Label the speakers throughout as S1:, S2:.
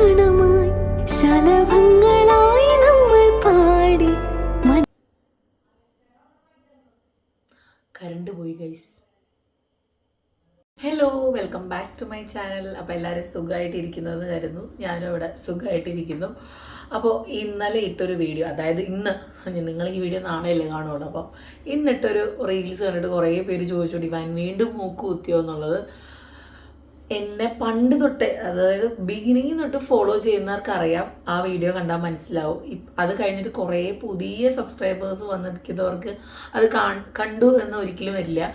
S1: കണമായി ശലഭങ്ങളായി നമ്മൾ പാടി.
S2: കരണ്ട് പോയി guys hello welcome back to my channel അപ്പോൾ എല്ലാവരും സുഖമായിട്ടിരിക്കുന്നതെന്ന് കരുതുന്നു. ഞാനും ഇവിടെ സുഖമായിട്ടിരിക്കുന്നു അപ്പോൾ ഇന്നലെ ഇട്ടൊരു വീഡിയോ അതായത് ഇന്ന് നിങ്ങൾ ഈ വീഡിയോ നാളെയല്ലേ കാണുള്ളൂ അപ്പോൾ ഇന്നിട്ടൊരു റീൽസ് കണ്ടിട്ട് കുറേ പേര് ചോദിച്ചോടി വാൻ വീണ്ടും മൂക്ക് കുത്തിയോ എന്നുള്ളത്. എന്നെ പണ്ട് തൊട്ട് അതായത് ബിഗിനിങ് തൊട്ട് ഫോളോ ചെയ്യുന്നവർക്കറിയാം. ആ വീഡിയോ കണ്ടാൽ മനസ്സിലാവും. അത് കഴിഞ്ഞിട്ട് കുറേ പുതിയ സബ്സ്ക്രൈബേഴ്സ് വന്നിരിക്കുന്നവർക്ക് അത് കണ്ടു എന്ന് ഒരിക്കലും വരില്ല.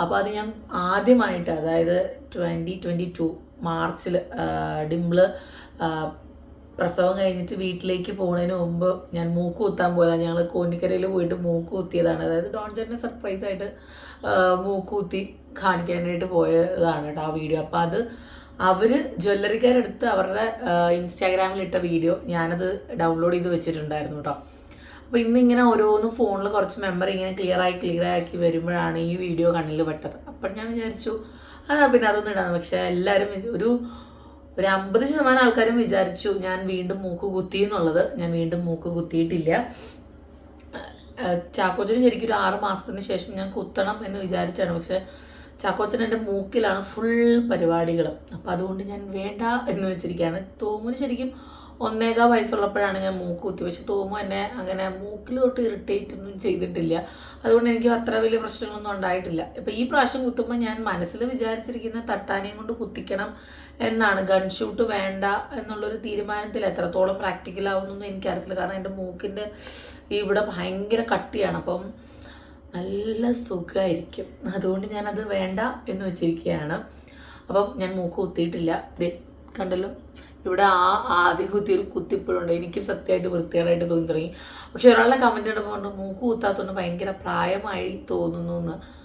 S2: അപ്പോൾ അത് ഞാൻ ആദ്യമായിട്ട് അതായത് ട്വന്റി ട്വന്റി ടു മാർച്ചിൽ ഡിംപിൾ പ്രസവം കഴിഞ്ഞിട്ട് വീട്ടിലേക്ക് പോകുന്നതിന് മുമ്പ് ഞാൻ മൂക്ക് കുത്താൻ പോയതാണ് ഞങ്ങൾ കോന്നിക്കരയിൽ പോയിട്ട് മൂക്ക് കുത്തിയതാണ്. അതായത് ഡോൺ സർപ്രൈസ് ആയിട്ട് മൂക്ക് കുത്തി കാണിക്കാനായിട്ട് പോയതാണ് കേട്ടോ ആ വീഡിയോ. അപ്പോൾ അത് അവർ ജ്വല്ലറിക്കാരെടുത്ത് അവരുടെ ഇൻസ്റ്റാഗ്രാമിൽ ഇട്ട വീഡിയോ ഞാനത് ഡൗൺലോഡ് ചെയ്ത് വെച്ചിട്ടുണ്ടായിരുന്നു കേട്ടോ. അപ്പോൾ ഇന്നിങ്ങനെ ഓരോന്ന് ഫോണിൽ കുറച്ച് മെമ്മറി ഇങ്ങനെ ക്ലിയർ ആയി ക്ലിയർ ആക്കി വരുമ്പോഴാണ് ഈ വീഡിയോ കണ്ണിൽ പെട്ടത്. അപ്പോൾ ഞാൻ വിചാരിച്ചു അതാ പിന്നെ അതൊന്നും ഇടാന്ന്. പക്ഷേ എല്ലാവരും ഒരു ഒരു അമ്പത് ശതമാനം ആൾക്കാരും വിചാരിച്ചു ഞാൻ വീണ്ടും മൂക്ക് കുത്തി എന്നുള്ളത്. ഞാൻ വീണ്ടും മൂക്ക് കുത്തിയിട്ടില്ല. ചാക്കോച്ചന് ശരിക്കും ഒരു ആറ് മാസത്തിന് ശേഷം ഞാൻ കുത്തണം എന്ന് വിചാരിച്ചാണ്. പക്ഷെ ചാക്കോച്ചൻ എന്റെ മൂക്കിലാണ് ഫുൾ പരിപാടികൾ അപ്പം അതുകൊണ്ട് ഞാൻ വേണ്ട എന്ന് വെച്ചിരിക്കുകയാണ്. തോമുന് ശരിക്കും ഒന്നേകാ വയസ്സുള്ളപ്പോഴാണ് ഞാൻ മൂക്ക് കുത്തി പക്ഷെ തോമു എന്നെ അങ്ങനെ മൂക്കിൽ തൊട്ട് ഇറിറ്റേറ്റ് ഒന്നും ചെയ്തിട്ടില്ല. അതുകൊണ്ട് എനിക്ക് അത്ര വലിയ പ്രശ്നങ്ങളൊന്നും ഉണ്ടായിട്ടില്ല. ഇപ്പം ഈ പ്രാവശ്യം കുത്തുമ്പോൾ ഞാൻ മനസ്സിൽ വിചാരിച്ചിരിക്കുന്ന തട്ടാനെയും കൊണ്ട് കുത്തിക്കണം എന്നാണ്. ഗൺഷൂട്ട് വേണ്ട എന്നുള്ളൊരു തീരുമാനത്തിൽ എത്രത്തോളം പ്രാക്ടിക്കൽ ആവുന്നൊന്നും എനിക്കറിയത്തില്ല. കാരണം എന്റെ മൂക്കിന്റെ ഇവിടെ ഭയങ്കര കട്ടിയാണ്. അപ്പം നല്ല സുഖമായിരിക്കും അതുകൊണ്ട് ഞാനത് വേണ്ട എന്ന് വെച്ചിരിക്കുകയാണ്. അപ്പം ഞാൻ മൂക്ക് കുത്തിയിട്ടില്ല. കണ്ടല്ലോ? ഇവിടെ ആ ആദ്യം കുത്തി കുത്തിപ്പോഴുണ്ട്. എനിക്കും സത്യമായിട്ട് വൃത്തികേടായിട്ട് തോന്നി തുടങ്ങി. പക്ഷെ ഒരാളുടെ കമന്റ് ഇടുമ്പോൾ മൂക്ക് കുത്താത്തതുകൊണ്ട് ഭയങ്കര പ്രായമായി തോന്നുന്നു എന്ന്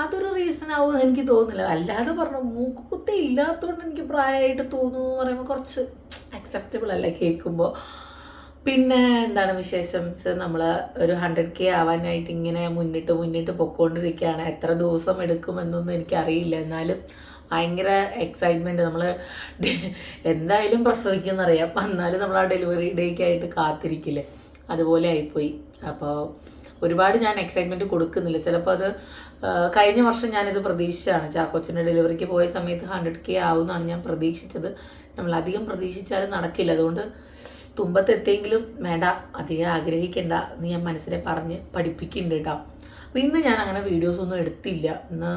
S2: അതൊരു റീസൺ ആവുമെന്ന് എനിക്ക് തോന്നുന്നില്ല. അല്ലാതെ പറഞ്ഞു മൂക്ക് കുത്തി ഇല്ലാത്തതുകൊണ്ട് എനിക്ക് പ്രായമായിട്ട് തോന്നുന്നു എന്ന് പറയുമ്പോൾ കുറച്ച് അക്സെപ്റ്റബിൾ അല്ല കേൾക്കുമ്പോൾ പിന്നെ എന്താണ് വിശേഷം? നമ്മൾ ഒരു ഹൺഡ്രഡ് കെ ആവാനായിട്ട് ഇങ്ങനെ മുന്നിട്ട് മുന്നിട്ട് പൊക്കോണ്ടിരിക്കുകയാണ്. എത്ര ദിവസം എടുക്കുമെന്നൊന്നും എനിക്കറിയില്ല. എന്നാലും ഭയങ്കര എക്സൈറ്റ്മെന്റ് നമ്മൾ എന്തായാലും പ്രസവിക്കുമെന്നറിയാം. എന്നാലും നമ്മൾ ആ ഡെലിവറി ഡേക്കായിട്ട് കാത്തിരിക്കില്ലേ അതുപോലെ ആയിപ്പോയി. അപ്പോൾ ഒരുപാട് ഞാൻ എക്സൈറ്റ്മെന്റ് കൊടുക്കുന്നില്ല. ചിലപ്പോൾ അത് കഴിഞ്ഞ വർഷം ഞാനിത് പ്രതീക്ഷിച്ചാണ് ചാക്കോച്ചന്റെ ഡെലിവറിക്ക് പോയ സമയത്ത് ഹൺഡ്രഡ് കെ ആവുമെന്നാണ് ഞാൻ പ്രതീക്ഷിച്ചത്. നമ്മൾ അധികം പ്രതീക്ഷിച്ചാലും നടക്കില്ല. അതുകൊണ്ട് തുമ്പത്തെത്തിയെങ്കിലും വേണ്ട അധികം ആഗ്രഹിക്കേണ്ട. എന്ന് ഞാൻ മനസ്സിനെ പറഞ്ഞ് പഠിപ്പിക്കുന്നുണ്ട് കേട്ടോ. അപ്പോൾ ഇന്ന് ഞാൻ അങ്ങനെ വീഡിയോസ് ഒന്നും എടുത്തില്ല. ഇന്ന്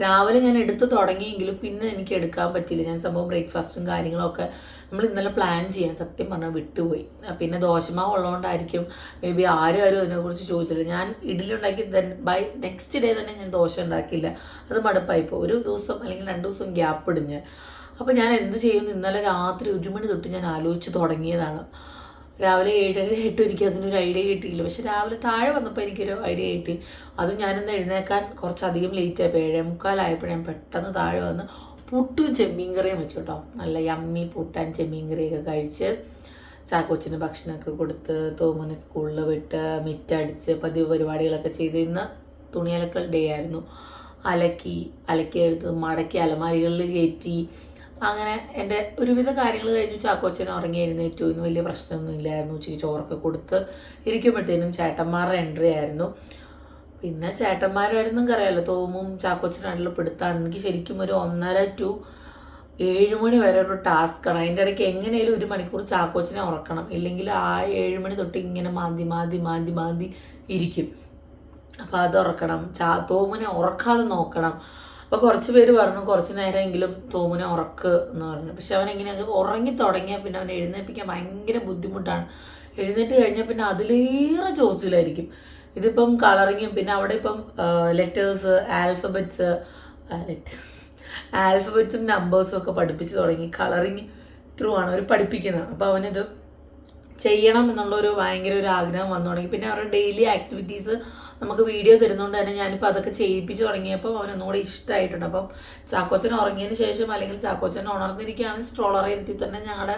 S2: രാവിലെ ഞാൻ എടുത്ത് തുടങ്ങിയെങ്കിലും പിന്നെ എനിക്ക് എടുക്കാൻ പറ്റില്ല ഞാൻ സംഭവം ബ്രേക്ക്ഫാസ്റ്റും കാര്യങ്ങളൊക്കെ നമ്മൾ ഇന്നലെ പ്ലാൻ ചെയ്യാൻ സത്യം പറഞ്ഞാൽ വിട്ടുപോയി. പിന്നെ ദോശമാവ് ഉള്ളതുകൊണ്ടായിരിക്കും മേ ബി ആരും ആരും അതിനെക്കുറിച്ച് ചോദിച്ചില്ല. ഞാൻ ഇഡ്ഡലി ഉണ്ടാക്കി ബൈ നെക്സ്റ്റ് ഡേ തന്നെ ഞാൻ ദോശ ഉണ്ടാക്കിയില്ല. അത് മടുപ്പായിപ്പോൾ ഒരു ദിവസം അല്ലെങ്കിൽ രണ്ട് ദിവസം ഗ്യാപ്പ് ഇടിഞ്ഞ്. അപ്പോൾ ഞാൻ എന്ത് ചെയ്യുന്നു? ഇന്നലെ രാത്രി ഒരു മണി തൊട്ട് ഞാൻ ആലോചിച്ച് തുടങ്ങിയതാണ്. രാവിലെ ഏഴര എട്ട് എനിക്ക് അതിനൊരു ഐഡിയ കിട്ടിയില്ല. പക്ഷെ രാവിലെ താഴെ വന്നപ്പോൾ എനിക്കൊരു ഐഡിയ കിട്ടി. അതും ഞാനൊന്ന് എഴുന്നേക്കാൻ കുറച്ചധികം ലേറ്റ് ആയപ്പോൾ ഏഴേ മുക്കാലായപ്പോൾ ഞാൻ പെട്ടെന്ന് താഴെ വന്ന് പുട്ടും ചെമ്മീൻ കറിയും വെച്ചു കേട്ടോ. നല്ല യമ്മി പുട്ടാൻ ചെമ്മീൻ കറിയൊക്കെ കഴിച്ച് ചാക്കോച്ചിന് ഭക്ഷണമൊക്കെ കൊടുത്ത് തോമന് സ്കൂളിൽ വിട്ട് മിറ്റടിച്ച് പതിവ് പരിപാടികളൊക്കെ ചെയ്ത് ഇന്ന് തുണിയലക്കൽ ഡേ ആയിരുന്നു. അലക്കി അലക്കി എടുത്ത് മടക്കി അലമാരികളിൽ കയറ്റി അങ്ങനെ എന്റെ ഒരുവിധ കാര്യങ്ങൾ കഴിഞ്ഞു. ചാക്കോച്ചൻ ഉറങ്ങി എഴുന്നേറ്റു. ഇന്ന് വലിയ പ്രശ്നമൊന്നും ഇല്ലായിരുന്നു. ഇച്ചിരി ചോറൊക്കെ കൊടുത്ത് ഇരിക്കുമ്പോഴത്തേനും ചേട്ടന്മാരുടെ എൻട്രി ആയിരുന്നു. പിന്നെ ചേട്ടന്മാരായിരുന്നു അറിയാമല്ലോ തോമും ചാക്കോച്ചനായിട്ടുള്ള പിടുത്താണ് എനിക്ക് ശരിക്കും ഒരു ഒന്നര ടു ഏഴ് മണി വരെ ഒരു ടാസ്ക്കാണ് അതിന്റെ ഇടയ്ക്ക് എങ്ങനെയും ഒരു മണിക്കൂർ ചാക്കോച്ചനെ ഉറക്കണം. ഇല്ലെങ്കിൽ ആ ഏഴ് മണി തൊട്ട് ഇങ്ങനെ മാന്തി മാന്തി മാന്തി മാന്തി ഇരിക്കും. അപ്പോൾ അത് ഉറക്കണം. ചാ തോമുനെ ഉറക്കാതെ നോക്കണം. അപ്പോൾ കുറച്ച് പേര് പറഞ്ഞു കുറച്ച് നേരമെങ്കിലും തോമുനെ ഉറക്ക് എന്ന് പറഞ്ഞു. പക്ഷെ അവൻ എങ്ങനെയാ ഉറങ്ങി തുടങ്ങിയാൽ പിന്നെ അവൻ എഴുന്നേൽപ്പിക്കാൻ ഭയങ്കര ബുദ്ധിമുട്ടാണ്. എഴുന്നേറ്റ് കഴിഞ്ഞാൽ പിന്നെ അതിലേറെ ചോദിച്ചില്ലായിരിക്കും ഇതിപ്പം കളറിങ്ങും പിന്നെ അവിടെ ഇപ്പം ലെറ്റേഴ്സ് ആൽഫബറ്റ്സ് ആൽഫബറ്റ്സും നമ്പേഴ്സും ഒക്കെ പഠിപ്പിച്ച് തുടങ്ങി. കളറിങ് ത്രൂ ആണ് അവർ പഠിപ്പിക്കുന്നത്. അപ്പോൾ അവനിത് ചെയ്യണം എന്നുള്ളൊരു ഭയങ്കര ഒരു ആഗ്രഹം വന്നു തുടങ്ങി. പിന്നെ അവരുടെ ഡെയിലി ആക്ടിവിറ്റീസ് നമുക്ക് വീഡിയോ തരുന്നതുകൊണ്ട് തന്നെ ഞാനിപ്പോൾ അതൊക്കെ ചെയ്യിപ്പിച്ച് തുടങ്ങിയപ്പോൾ അവൻ ഒന്നുകൂടെ ഇഷ്ടമായിട്ടുണ്ട് അപ്പം ചാക്കോച്ചൻ ഉറങ്ങിയതിന് ശേഷം അല്ലെങ്കിൽ ചാക്കോച്ചൻ ഉണർന്നിരിക്കുകയാണെങ്കിൽ സ്ട്രോളറെ ഇരുത്തി തന്നെ ഞങ്ങളുടെ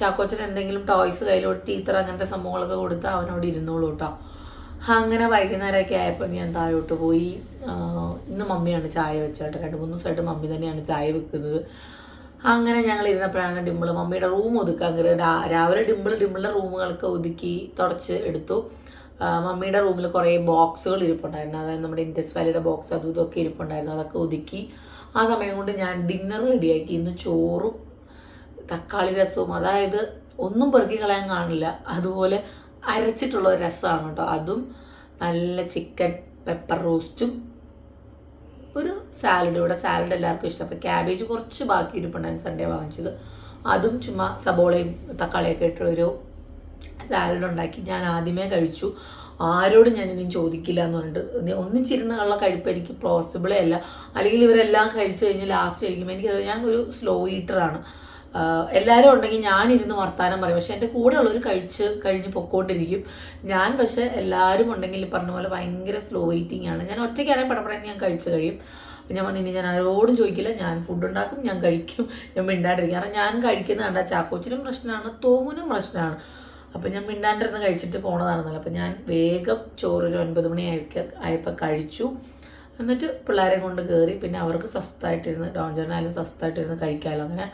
S2: ചാക്കോച്ചൻ എന്തെങ്കിലും ടോയ്സ് കയ്യിലോട്ട് ടീച്ചർ അങ്ങനത്തെ സംഭവങ്ങളൊക്കെ കൊടുത്ത് അവനോട് ഇരുന്നോളൂ കേട്ടോ അങ്ങനെ വൈകുന്നേരമൊക്കെ ആയപ്പോൾ ഞാൻ താഴോട്ട് പോയി. ഇന്ന് മമ്മിയാണ് ചായ വെച്ചേട്ടോ രണ്ട് മൂന്ന് ദിവസമായിട്ട് മമ്മി തന്നെയാണ് ചായ വെക്കുന്നത്. അങ്ങനെ ഞങ്ങൾ ഇരുന്നപ്പോഴാണ് ഡിമ്പിൾ മമ്മിയുടെ റൂം ഒതുക്കാൻ കയറി രാവിലെ ഡിമ്പിൾ ഡിമ്പിളിന്റെ റൂമുകളൊക്കെ ഒതുക്കി തുടച്ച് എടുത്തു. മമ്മിയുടെ റൂമിൽ കുറേ ബോക്സുകൾ ഇരിപ്പുണ്ടായിരുന്നു. അതായത് നമ്മുടെ ഇൻഡസ് വാലിയുടെ ബോക്സ് അതും ഇതൊക്കെ ഇരിപ്പുണ്ടായിരുന്നു. അതൊക്കെ ഒതുക്കി. ആ സമയം കൊണ്ട് ഞാൻ ഡിന്നർ റെഡിയാക്കി ഇന്ന് ചോറും തക്കാളി രസവും അതായത് ഒന്നും പെറുക്കി കളയാൻ കാണില്ല. അതുപോലെ അരച്ചിട്ടുള്ള ഒരു രസമാണ് കേട്ടോ. അതും നല്ല ചിക്കൻ പെപ്പർ റോസ്റ്റും ഒരു സാലഡ് ഇവിടെ. സാലഡ് എല്ലാവർക്കും ഇഷ്ടം. അപ്പോൾ ക്യാബേജ് കുറച്ച് ബാക്കി ഇരിപ്പുണ്ടായിരുന്നു സൺഡേ വാങ്ങിച്ചത്. അതും ചുമ്മാ സബോളയും തക്കാളിയൊക്കെ ഇട്ടൊരു സാലഡ് ഉണ്ടാക്കി ഞാൻ ആദ്യമേ കഴിച്ചു. ആരോടും ഇനിയും ചോദിക്കില്ല എന്ന് പറഞ്ഞിട്ട് ഒന്നിച്ചിരുന്നുള്ള കഴിപ്പ് എനിക്ക് പോസിബിളേ അല്ല. അല്ലെങ്കിൽ ഇവരെല്ലാം കഴിച്ചു കഴിഞ്ഞ് ലാസ്റ്റ് കഴിക്കുമ്പോൾ എനിക്ക് ഞാൻ ഒരു സ്ലോ ഈറ്ററാണ് എല്ലാവരും ഉണ്ടെങ്കിൽ ഞാനിരുന്ന് വർത്താനം പറയും. പക്ഷെ എന്റെ കൂടെ ഉള്ളവർ കഴിച്ച് കഴിഞ്ഞ് പൊക്കോണ്ടിരിക്കും. ഞാൻ പക്ഷെ എല്ലാവരും ഉണ്ടെങ്കിൽ പറഞ്ഞ പോലെ ഭയങ്കര സ്ലോ ഈറ്റിംഗ് ആണ്. ഞാൻ ഒറ്റയ്ക്കാണെങ്കിൽ പടപടയെന്ന് ഞാൻ കഴിച്ച് കഴിയും. ഞാൻ പറഞ്ഞു ഇനി ഞാൻ ആരോടും ചോദിക്കില്ല. ഞാൻ ഫുഡ് ഉണ്ടാക്കും ഞാൻ കഴിക്കും. ഞാൻ മിണ്ടാണ്ടിരിക്കും. കാരണം ഞാൻ കഴിക്കുന്ന കണ്ട ചാക്കോച്ചിനും പ്രശ്നമാണ് തോമുനും പ്രശ്നമാണ്. അപ്പം ഞാൻ മിണ്ടാണ്ടിരുന്ന് കഴിച്ചിട്ട് പോണതാണെന്നല്ല. അപ്പം ഞാൻ വേഗം ചോറ് ഒരു ഒൻപത് മണി ആയപ്പോൾ കഴിച്ചു. എന്നിട്ട് പിള്ളേരെ കൊണ്ട് കയറി പിന്നെ അവർക്ക് സ്വസ്ഥമായിട്ടിരുന്ന് ഡോൺജറിനായാലും സ്വസ്ഥമായിട്ടിരുന്ന് കഴിക്കാമല്ലോ അങ്ങനെ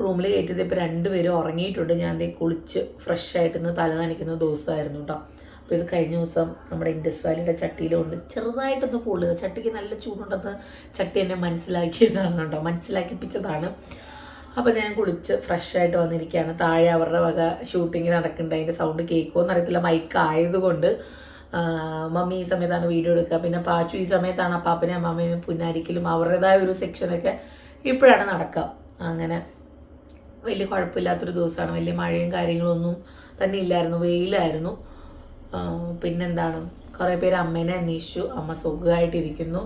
S2: റൂമിൽ കയറ്റിയത് ഇപ്പോൾ രണ്ടുപേരും ഉറങ്ങിയിട്ടുണ്ട്. ഞാൻ ദേ കുളിച്ച് ഫ്രഷ് ആയിട്ട് ഇന്ന് തല നനയ്ക്കുന്ന ദിവസമായിരുന്നു കേട്ടോ അപ്പോൾ ഇത് കഴിഞ്ഞ ദിവസം നമ്മുടെ ഇൻഡസ് വാലിയുടെ ചട്ടിയിലുണ്ട്. ചെറുതായിട്ടൊന്ന് പൊള്ളുക. ചട്ടിക്ക് നല്ല ചൂടുണ്ടെന്ന് ചട്ടി എന്നെ മനസ്സിലാക്കിയതാണ് കേട്ടോ മനസ്സിലാക്കിപ്പിച്ചതാണ്. അപ്പോൾ ഞാൻ കുളിച്ച് ഫ്രഷ് ആയിട്ട് വന്നിരിക്കുകയാണ്. താഴെ അവരുടെ വക ഷൂട്ടിങ് നടക്കുന്നുണ്ട്. അതിന്റെ സൗണ്ട് കേൾക്കുമോ എന്നറിയത്തില്ല. മൈക്ക് ആയതുകൊണ്ട് മമ്മി ഈ സമയത്താണ് വീഡിയോ എടുക്കുക. പിന്നെ പാച്ചു ഈ സമയത്താണ് അപ്പാപ്പനെയും അമ്മാമ്മയും പുന്നാരിക്കലും അവരുടേതായ ഒരു സെക്ഷനൊക്കെ ഇപ്പോഴാണ് നടക്കുക. അങ്ങനെ വലിയ കുഴപ്പമില്ലാത്തൊരു ദിവസമാണ്. വലിയ മഴയും കാര്യങ്ങളൊന്നും തന്നെ ഇല്ലായിരുന്നു. വെയിലായിരുന്നു. പിന്നെന്താണ്? കുറേ പേര് അമ്മേനെ അന്വേഷിച്ചു. അമ്മ സുഖമായിട്ടിരിക്കുന്നു.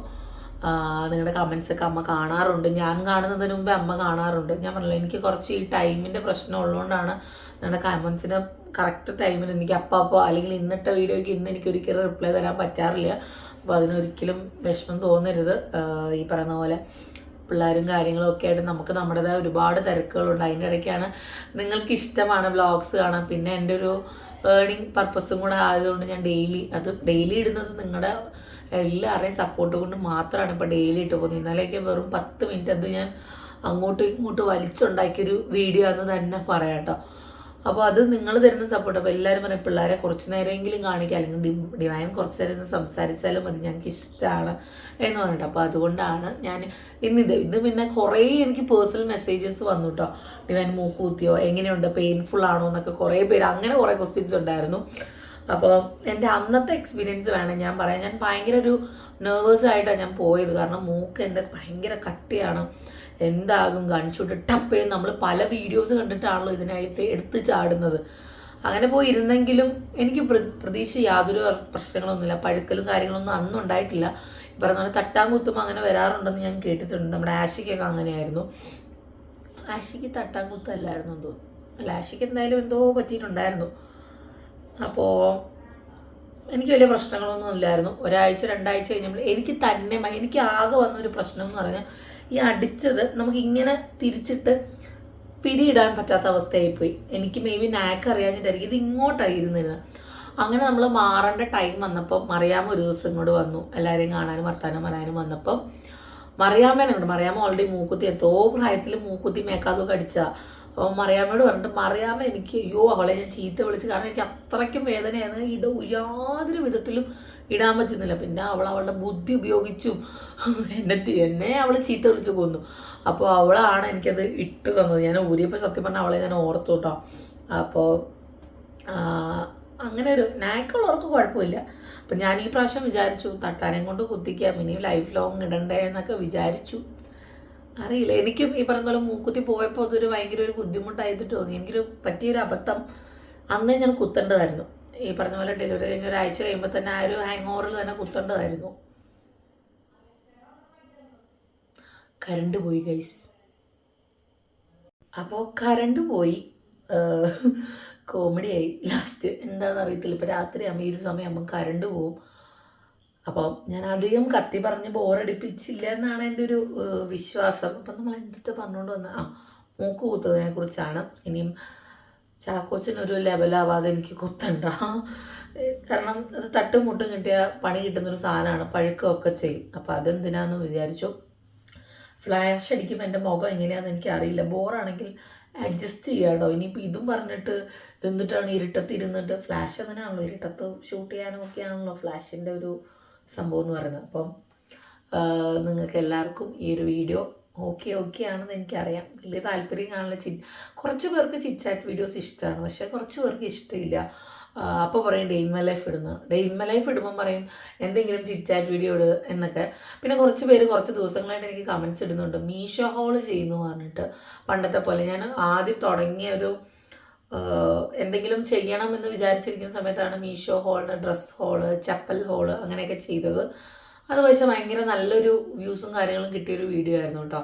S2: നിങ്ങളുടെ കമൻസ് ഒക്കെ അമ്മ കാണാറുണ്ട്. ഞാൻ കാണുന്നതിന് മുമ്പേ അമ്മ കാണാറുണ്ട്. ഞാൻ പറഞ്ഞില്ല എനിക്ക് കുറച്ച് ഈ ടൈമിന്റെ പ്രശ്നം ഉള്ളതുകൊണ്ടാണ് നിങ്ങളുടെ കമൻസിന് കറക്റ്റ് ടൈമിന് എനിക്ക് അപ്പോൾ അല്ലെങ്കിൽ ഇന്നത്തെ വീഡിയോയ്ക്ക് ഇന്ന് എനിക്ക് ഒരിക്കലും റിപ്ലൈ തരാൻ പറ്റാറില്ല. അപ്പോൾ അതിനൊരിക്കലും വിഷമം തോന്നരുത്. ഈ പറയുന്ന പോലെ പിള്ളേരും കാര്യങ്ങളും ഒക്കെ ആയിട്ട് നമുക്ക് നമ്മുടേതായ ഒരുപാട് തിരക്കുകളുണ്ട്. അതിന്റെ ഇടയ്ക്കാണ് നിങ്ങൾക്ക് ഇഷ്ടമാണ് വ്ലോഗ്സ് കാണാൻ. പിന്നെ എന്റെ ഒരു ഏണിങ് പർപ്പസും കൂടെ ആയതുകൊണ്ട് ഞാൻ ഡെയിലി അത് ഡെയിലി ഇടുന്നത് നിങ്ങളുടെ എല്ലാവരുടെയും സപ്പോർട്ട് കൊണ്ട് മാത്രമാണ് ഇപ്പോൾ ഡെയിലി ഇട്ട് പോകുന്നത്. ഇന്നലെയൊക്കെ വെറും പത്ത് മിനിറ്റ് അത് ഞാൻ അങ്ങോട്ടും ഇങ്ങോട്ടും വലിച്ചുണ്ടാക്കിയൊരു വീഡിയോ എന്ന് തന്നെ പറയാം കേട്ടോ അപ്പോൾ അത് നിങ്ങൾ തരുന്ന സപ്പോർട്ട് അപ്പോൾ എല്ലാവരും പറയും പിള്ളേരെ കുറച്ച് നേരമെങ്കിലും കാണിക്കുക അല്ലെങ്കിൽ ഡി ഡിവൈൻ കുറച്ച് നേരം ഒന്ന് സംസാരിച്ചാലും മതി ഞങ്ങൾക്ക് ഇഷ്ടമാണ് എന്ന് പറഞ്ഞിട്ട്. അപ്പോൾ അതുകൊണ്ടാണ് ഞാൻ ഇന്നിത് ഇത് പിന്നെ കുറേ എനിക്ക് പേഴ്സണൽ മെസ്സേജസ് വന്നു കേട്ടോ ഡിവൈൻ മൂക്കൂത്തിയോ കുത്തിയോ എങ്ങനെയുണ്ട്? പെയിൻഫുൾ ആണോ? എന്നൊക്കെ കുറേ പേര് അങ്ങനെ കുറേ ക്വസ്റ്റ്യൻസ് ഉണ്ടായിരുന്നു. അപ്പോൾ എന്റെ അന്നത്തെ എക്സ്പീരിയൻസ് വേണം. ഞാൻ പറയാം ഞാൻ ഭയങ്കര ഒരു നെർവസ് ആയിട്ടാണ് ഞാൻ പോയത്. കാരണം മൂക്ക് എന്റെ ഭയങ്കര കട്ടിയാണ്. എന്താകും ഗൺഷൂട്ട് ടപ്പേ നമ്മൾ പല വീഡിയോസ് കണ്ടിട്ടാണല്ലോ ഇതിനായിട്ട് എടുത്ത് ചാടുന്നത്. അങ്ങനെ പോയി ഇരുന്നെങ്കിലും എനിക്ക് പ്ര- പ്രതീക്ഷ യാതൊരു പ്രശ്നങ്ങളൊന്നുമില്ല. പഴുക്കലും കാര്യങ്ങളൊന്നും അന്നും ഉണ്ടായിട്ടില്ല. പറഞ്ഞ പോലെ തട്ടാൻ അങ്ങനെ വരാറുണ്ടെന്ന് ഞാൻ കേട്ടിട്ടുണ്ട്. നമ്മുടെ ആഷിക്കൊക്കെ അങ്ങനെയായിരുന്നു. ആഷിക്ക് തട്ടാൻ കുത്തല്ലായിരുന്നു എന്തോ. അല്ല ആഷിക്ക് എന്തായാലും എന്തോ പറ്റിയിട്ടുണ്ടായിരുന്നു. അപ്പോൾ എനിക്ക് വലിയ പ്രശ്നങ്ങളൊന്നും ഇല്ലായിരുന്നു. ഒരാഴ്ച രണ്ടാഴ്ച കഴിഞ്ഞപ്പോൾ എനിക്ക് തന്നെ എനിക്ക് ആകെ വന്നൊരു പ്രശ്നം എന്ന് പറഞ്ഞാൽ ഈ അടിച്ചത് നമുക്ക് ഇങ്ങനെ തിരിച്ചിട്ട് പിരിയിടാൻ പറ്റാത്ത അവസ്ഥയായി പോയി എനിക്ക് മേ ബി നാക്ക് അറിയാഞ്ഞിട്ടായിരിക്കും ഇത് ഇങ്ങോട്ടായിരുന്നിരുന്നത് അങ്ങനെ നമ്മൾ മാറേണ്ട ടൈം വന്നപ്പോൾ മറിയാമ ഒരു ദിവസം ഇങ്ങോട്ട് വന്നു. എല്ലാവരെയും കാണാനും വർത്താനം പറയാനും വന്നപ്പം മറിയാമ്മേനെ കൊണ്ട്. മറിയാമ്മ ഓൾറെഡി മൂക്കുത്തി എന്തോ പ്രായത്തിൽ മൂക്കുത്തി മേക്കാതൊക്കെ അടിച്ച അപ്പോൾ മറിയാമ്മയോട് പറഞ്ഞിട്ട് മറിയാമ്മ എനിക്ക് അയ്യോ അവളെ ഞാൻ ചീത്ത വിളിച്ച് കാരണം എനിക്ക് അത്രയ്ക്കും വേദനയാണ്. ഇട യാതൊരു വിധത്തിലും ഇടാൻ പറ്റുന്നില്ല. പിന്നെ അവൾ അവളുടെ ബുദ്ധി ഉപയോഗിച്ചും എന്നെ എന്നെ അവൾ ചീത്ത വിളിച്ച് കൊന്നു. അപ്പോൾ അവളാണ് എനിക്കത് ഇട്ട് തന്നത്. ഞാൻ ഊരിയപ്പോൾ സത്യം പറഞ്ഞാൽ അവളെ ഞാൻ ഓർത്തു കേട്ടോ. അപ്പോൾ അങ്ങനെ ഒരു നായ്ക്കുള്ളവർക്ക് കുഴപ്പമില്ല. അപ്പം ഞാൻ ഈ പ്രാവശ്യം വിചാരിച്ചു തട്ടാനെ കൊണ്ട് കുത്തിക്കാം. ഇനി ലൈഫ് ലോങ് ഇടണ്ടേ എന്നൊക്കെ വിചാരിച്ചു. അറിയില്ല. എനിക്കും ഈ പറഞ്ഞ പോലെ മൂക്കുത്തി പോയപ്പോൾ അതൊരു ഭയങ്കര ഒരു ബുദ്ധിമുട്ടായിട്ട് തോന്നി. എനിക്കൊരു പറ്റിയൊരു അബദ്ധം അന്നേ ഞാൻ കുത്തേണ്ടതായിരുന്നു. ഈ പറഞ്ഞ പോലെ ഡെലിവറി കഴിഞ്ഞ ഒരാഴ്ച കഴിയുമ്പോൾ തന്നെ ആ ഒരു ഹാങ് ഓവറിൽ തന്നെ കുത്തേണ്ടതായിരുന്നു. കരണ്ട് പോയി ഗൈസ് അപ്പോൾ കരണ്ട് പോയി. കോമഡിയായി ലാസ്റ്റ് എന്താണെന്ന് അറിയത്തില്ല. ഇപ്പോൾ രാത്രി ആകുമ്പോൾ ഈ ഒരു സമയമാകുമ്പോൾ കരണ്ട് പോവും. അപ്പം ഞാൻ അധികം കത്തി പറഞ്ഞ് ബോറടിപ്പിച്ചില്ല എന്നാണ് എന്റെ ഒരു വിശ്വാസം. അപ്പം നമ്മൾ എന്തൊക്കെ പറഞ്ഞുകൊണ്ട് വന്ന ആ മൂക്ക് കുത്തതിനെ കുറിച്ചാണ്. ഇനിയും ചാക്കോച്ചനൊരു ലെവലാവാതെ എനിക്ക് കുത്തണ്ട. കാരണം അത് തട്ടും മുട്ടും കിട്ടിയ പണി കിട്ടുന്നൊരു സാധനമാണ്. പഴുക്കമൊക്കെ ചെയ്യും. അപ്പോൾ അതെന്തിനാന്ന് വിചാരിച്ചു. ഫ്ലാഷ് അടിക്കുമ്പോൾ എന്റെ മുഖം എങ്ങനെയാണെന്ന് എനിക്കറിയില്ല ബോറാണെങ്കിൽ അഡ്ജസ്റ്റ് ചെയ്യാട്ടോ. ഇനിയിപ്പോൾ ഇതും പറഞ്ഞിട്ട് തിന്നിട്ടാണ് ഇരുട്ടത്ത് ഇരുന്നിട്ട് ഫ്ലാഷ് അങ്ങനെയാണല്ലോ. ഇരുട്ടത്ത് ഷൂട്ട് ചെയ്യാനും ഒക്കെയാണല്ലോ ഫ്ലാഷിന്റെ ഒരു സംഭവം എന്ന് പറയുന്നത്. അപ്പം നിങ്ങൾക്ക് എല്ലാവർക്കും ഈ ഒരു വീഡിയോ ഓക്കെ ഓക്കെ ആണെന്ന് എനിക്കറിയാം. വലിയ താല്പര്യം കാണില്ല. ചി കുറച്ച് പേർക്ക് ചിറ്റാറ്റ് വീഡിയോസ് ഇഷ്ടമാണ്. പക്ഷേ കുറച്ച് പേർക്ക് ഇഷ്ടമില്ല. അപ്പോൾ പറയും ഡെയിമ ലൈഫ് ഇടുന്നു. ഡെയിമ ലൈഫ് ഇടുമ്പം പറയും എന്തെങ്കിലും ചിറ്റാറ്റ് വീഡിയോ ഇട് എന്നൊക്കെ. പിന്നെ കുറച്ച് പേര് കുറച്ച് ദിവസങ്ങളായിട്ട് എനിക്ക് കമൻസ് ഇടുന്നുണ്ട്. മീഷോ ഹോൾ ചെയ്യുന്നു പറഞ്ഞിട്ട് പണ്ടത്തെ പോലെ. ഞാൻ ആദ്യം തുടങ്ങിയ ഒരു എന്തെങ്കിലും ചെയ്യണം എന്ന് വിചാരിച്ചിരിക്കുന്ന സമയത്താണ് Meesho haul dress haul chappal haul അങ്ങനെയൊക്കെ ചെയ്തത്. അത് പക്ഷെ ഭയങ്കര നല്ലൊരു വ്യൂസും കാര്യങ്ങളും കിട്ടിയൊരു വീഡിയോ ആയിരുന്നു കേട്ടോ.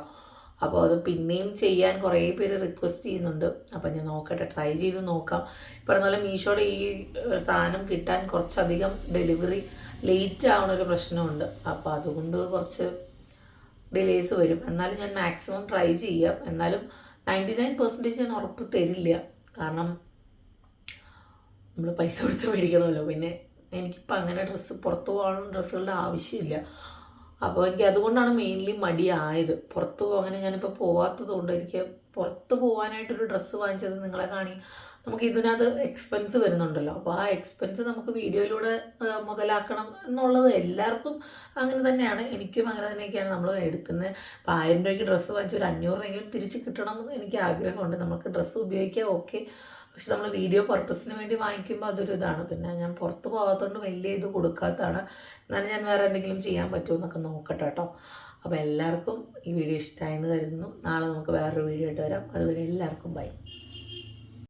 S2: അപ്പോൾ അത് പിന്നെയും ചെയ്യാൻ കുറേ പേര് റിക്വസ്റ്റ് ചെയ്യുന്നുണ്ട്. അപ്പോൾ ഞാൻ നോക്കട്ടെ ട്രൈ ചെയ്ത് നോക്കാം. പറഞ്ഞ പോലെ മീഷോയുടെ ഈ സാധനം കിട്ടാൻ കുറച്ചധികം ഡെലിവറി ലേറ്റ് ആവണ ഒരു പ്രശ്നമുണ്ട്. അപ്പോൾ അതുകൊണ്ട് കുറച്ച് ഡിലേസ് വരും. എന്നാലും ഞാൻ മാക്സിമം ട്രൈ ചെയ്യാം. എന്നാലും നയന്റി നയൻ പെർസെന്റേജ് ഞാൻ ഉറപ്പ് തരില്ല. കാരണം നമ്മൾ പൈസ കൊടുത്ത് മേടിക്കണമല്ലോ. പിന്നെ എനിക്കിപ്പോൾ അങ്ങനെ ഡ്രസ്സ് പുറത്ത് പോകാനുള്ള ഡ്രസ്സുകളുടെ ആവശ്യമില്ല. അപ്പോൾ എനിക്ക് അതുകൊണ്ടാണ് മെയിൻലി മടിയായത് പുറത്ത് അങ്ങനെ ഞാനിപ്പോൾ പോവാത്തത് കൊണ്ട് എനിക്ക് പുറത്ത് പോകാനായിട്ടൊരു ഡ്രസ്സ് വാങ്ങിച്ചത് നിങ്ങളെ കാണി നമുക്ക് ഇതിനകത്ത് എക്സ്പെൻസ് വരുന്നുണ്ടല്ലോ. അപ്പോൾ ആ എക്സ്പെൻസ് നമുക്ക് വീഡിയോയിലൂടെ മുതലാക്കണം എന്നുള്ളത് എല്ലാവർക്കും അങ്ങനെ തന്നെയാണ്. എനിക്കും അങ്ങനെ തന്നെയൊക്കെയാണ് നമ്മൾ എടുക്കുന്നത്. അപ്പോൾ ആയിരം രൂപയ്ക്ക് ഡ്രസ്സ് വാങ്ങിച്ച് ഒരു അഞ്ഞൂറ് രൂപയെങ്കിലും തിരിച്ച് കിട്ടണം എന്ന് എനിക്ക് ആഗ്രഹമുണ്ട്. നമുക്ക് ഡ്രസ്സ് ഉപയോഗിക്കാം ഓക്കെ പക്ഷെ നമ്മൾ വീഡിയോ പർപ്പസിന് വേണ്ടി വാങ്ങിക്കുമ്പോൾ അതൊരു ഇതാണ്. പിന്നെ ഞാൻ പുറത്ത് പോകാത്തതുകൊണ്ട് വലിയ ഇത് കൊടുക്കാത്തതാണ്. എന്നാലും ഞാൻ വേറെ എന്തെങ്കിലും ചെയ്യാൻ പറ്റുമോ എന്നൊക്കെ നോക്കട്ടെ കേട്ടോ. അപ്പോൾ എല്ലാവർക്കും ഈ വീഡിയോ ഇഷ്ടമായെന്ന് കരുതുന്നു. നാളെ നമുക്ക് വേറൊരു വീഡിയോ ആയിട്ട് വരാം. അതുവരെ എല്ലാവർക്കും ബൈ